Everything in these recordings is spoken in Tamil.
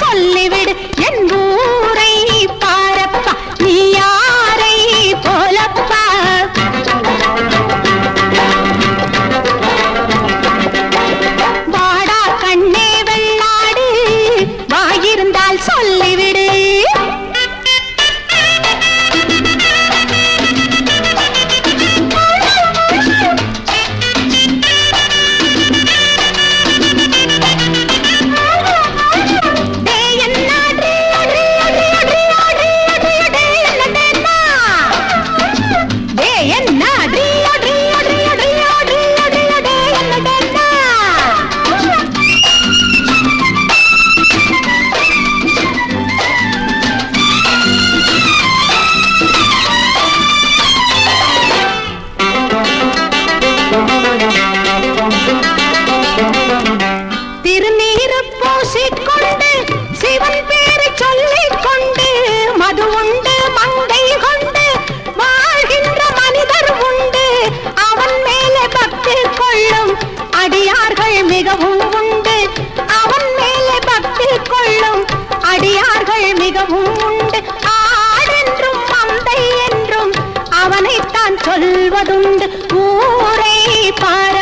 சொல்லிவிடு. திருநீர பூசிக்கொண்டு சிவன் பேரை சொல்லிக் கொண்டு மது உண்டு மங்கை கொண்டு வாழ்கின்ற மனிதர் உண்டு. அவன் மேலே பக்தி கொள்ளும் அடியார்கள் மிகவும் உண்டு. அவன் மேலே பக்தி கொள்ளும் அடியார்கள் மிகவும் சொல்வதுண்டு. ஊர பார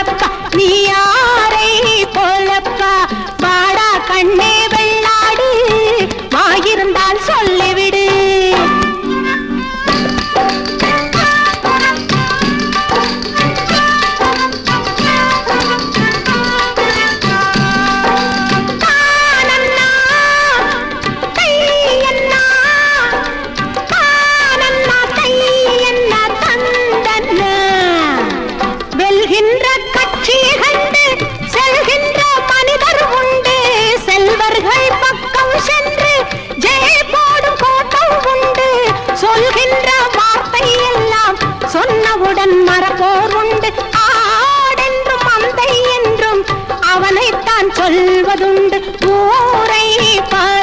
அவனுடன் மறப்போர் உண்டு. ஆடென்றும் மந்தை என்றும் அவனைத்தான் சொல்வதுண்டு. ஊரை பா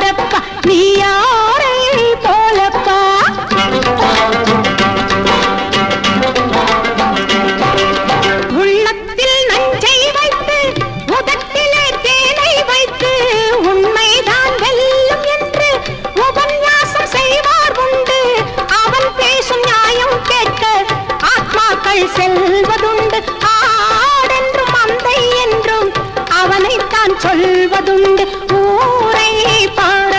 அவள் செல்வதுண்டு ஆடென்றும் மந்தை என்றும் அவனைத்தான் சொல்வதுண்டு. ஊரை பாட